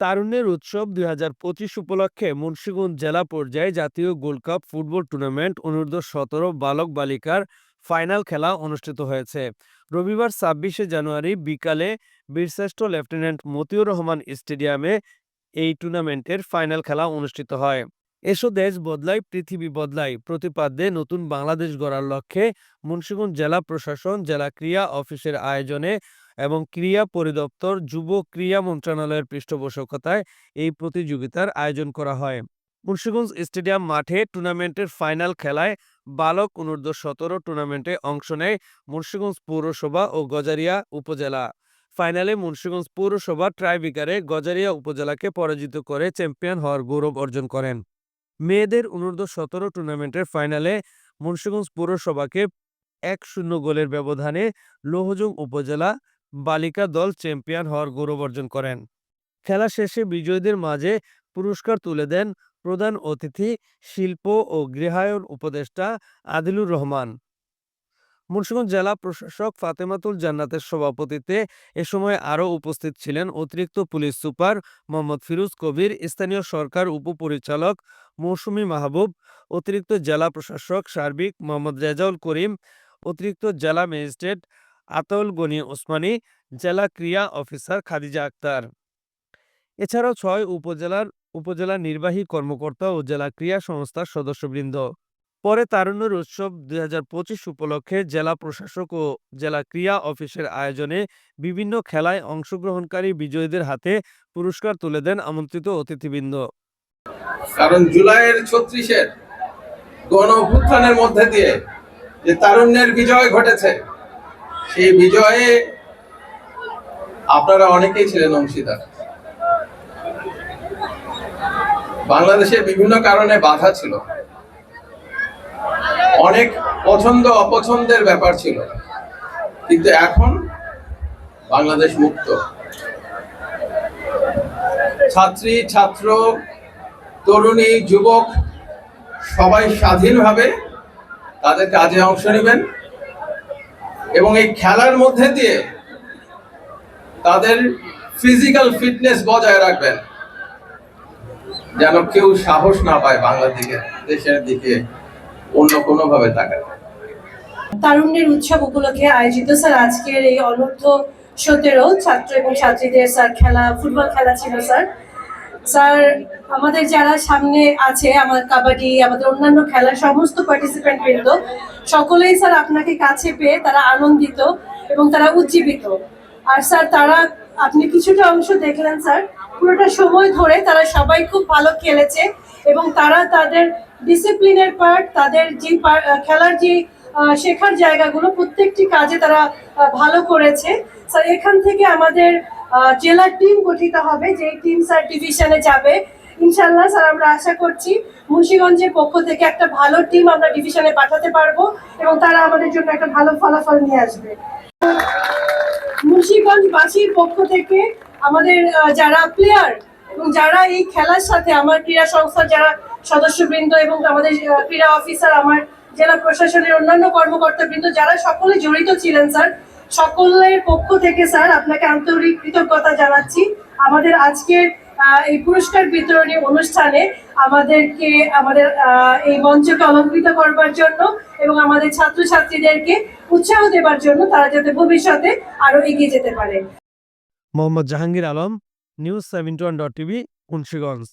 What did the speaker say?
তারুণ্যের উৎসব দুই হাজার পঁচিশ উপলক্ষে মুন্সিগঞ্জ জেলা পর্যায়ে জাতীয় গোল্ড কাপ ফুটবল টুর্নামেন্ট অনূর্ধ্ব সতেরো বালক বালিকার ফাইনাল খেলা অনুষ্ঠিত হয়েছে। রবিবার ছাব্বিশে জানুয়ারি বিকালে বীরশ্রেষ্ঠ লেফটেন্যান্ট মতিউর রহমান স্টেডিয়ামে এই টুর্নামেন্টের ফাইনাল খেলা অনুষ্ঠিত হয়। এসো দেশ বদলায়, পৃথিবী বদলায়, প্রতিপাদ্যে নতুন বাংলাদেশ গড়ার লক্ষ্যে মুন্সিগঞ্জ জেলা প্রশাসন জেলা ক্রীড়া অফিসের আয়োজনে এবং ক্রীড়া পরিদপ্তর যুব ক্রীড়া মন্ত্রণালয়ের পৃষ্ঠপোষকতায় এই প্রতিযোগিতার আয়োজন করা হয়। মুন্সিগঞ্জ স্টেডিয়াম মাঠে টুর্নামেন্টের ফাইনাল খেলায় বালক অনূর্ধ্ব সতেরো টুর্নামেন্টে অংশ নেয় মুন্সিগঞ্জ পৌরসভা ও গজারিয়া উপজেলা। ফাইনালে মুন্সিগঞ্জ পৌরসভা ট্রাইবিকারে গজারিয়া উপজেলাকে পরাজিত করে চ্যাম্পিয়ন হওয়ার গৌরব অর্জন করেন। মেয়েদের অনূর্ধ্ব সতেরো টুর্নামেন্টের ফাইনালে মুন্সিগঞ্জ পৌরসভাকে এক শূন্য গোলের ব্যবধানে লোহজং উপজেলা বালিকা দল চ্যাম্পিয়ন হওয়ার গৌরব অর্জন করেন। খেলা শেষে বিজয়ীদের মাঝে পুরস্কার তুলে দেন প্রধান অতিথি, শিল্প ও গৃহায়ন উপদেষ্টা আদিলুর রহমান। মুন্সিগঞ্জ জেলা প্রশাসক ফাতেমাতুল জান্নাতের সভাপতিত্বে এ সময় আরও উপস্থিত ছিলেন অতিরিক্ত পুলিশ সুপার মোহাম্মদ ফিরোজ কবির, স্থানীয় সরকার উপপরিচালক মৌসুমি মাহবুব, অতিরিক্ত জেলা প্রশাসক সার্বিক মোহাম্মদ রেজাউল করিম, অতিরিক্ত জেলা ম্যাজিস্ট্রেট আতাউল গনি ওসমানী, জেলা ক্রীড়া অফিসার খাদিজা আক্তার। এছাড়াও ছয় উপজেলার, উপজেলা নির্বাহী কর্মকর্তা ও জেলা ক্রীড়া সংস্থার সদস্যবৃন্দ। পরে তারুণ্যের উৎসব দুই উপলক্ষে জেলা প্রশাসক ও জেলা ক্রীড়া অফিসের আয়োজনে বিভিন্ন খেলায় অংশগ্রহণকারী বিজয়ীদের হাতে পুরস্কার তুলে দেন আমন্ত্রিত অতিথিবৃন্দ। কারণ জুলাইয়ের ছত্রিশের গণ মধ্যে দিয়ে যে তারুণ্যের বিজয় ঘটেছে সেই বিজয়ে আপনারা অনেকেই ছিলেন অংশীদার। বাংলাদেশে বিভিন্ন কারণে বাধা ছিল। অনেক পছন্দ, অপছন্দের ব্যাপার ছিল। কিন্তু এখন বাংলাদেশ মুক্ত। ছাত্রী, ছাত্র, তরুণী, যুবক সবাই স্বাধীনভাবে তাদের কাজে অংশ নেবেন। এবং এই খেলার মধ্যে দিয়ে তাদের ফিজিক্যাল ফিটনেস বজায় রাখবেন। যেন কেউ সাহস না পায় বাংলাদেশের দেশের দিকে অন্য কোনো ভাবে তাকায় তারুণ্যের উৎসব উপলক্ষে আয়োজিত স্যার, আজকের এই অনূর্ধ্ব সতেরো ছাত্র এবং ছাত্রীদের স্যার, খেলা, ফুটবল খেলা ছিল, স্যার। স্যার, আমাদের যারা সামনে আছে, আমার কাবাডি, আমাদের অন্যান্য খেলার সমস্ত পার্টিসিপেন্ট বৃন্দ, সকলেই স্যার আপনাকে কাছে পেয়ে তারা আনন্দিত এবং তারা উজ্জীবিত। আর স্যার, তারা, আপনি কিছুটা অংশ দেখলেন স্যার, পুরোটা সময় ধরে তারা সবাই খুব ভালো খেলেছে এবং তারা তাদের ডিসিপ্লিনের পার্ট তাদের যে খেলার যে শেখার জায়গাগুলো প্রত্যেকটি কাজে তারা ভালো করেছে। স্যার, এখান থেকে আমাদের জেলার টিম গঠিত হবে যে টিম স্যার ডিভিশনে যাবে। ইনশাল্লাহ স্যার, আমরা আশা করছি মুন্সিগঞ্জের পক্ষ থেকে একটা ভালো টিম আমরা ডিভিশনে পাঠাতে পারব এবং তারা আমাদের জন্য একটা ভালো ফলাফল নিয়ে আসবে। মুন্সিগঞ্জবাসীর পক্ষ থেকে আমাদের যারা প্লেয়ার এবং যারা এই খেলার সাথে আমার ক্রীড়া সংস্থার যারা সদস্যবৃন্দ এবং আমাদের ক্রীড়া অফিসার আমার জেলা প্রশাসনের অন্যান্য কর্মকর্তাবৃন্দ, যারা সকলে জড়িত ছিলেন স্যার সকলের পক্ষ থেকে স্যার, আপনাকে আন্তরিক কৃতজ্ঞতা জানাচ্ছি। আমাদের আজকের এই পুরস্কার বিতরণী অনুষ্ঠানে আমাদেরকে, আমাদের এই মঞ্চকে অলঙ্কৃত করবার জন্য এবং আমাদের ছাত্রছাত্রীদেরকে উৎসাহ দেবার জন্য তারা যাতে ভবিষ্যতে আরও এগিয়ে যেতে পারে। Mohammad Jahangir Alam, news one dot TV, Munshiganj.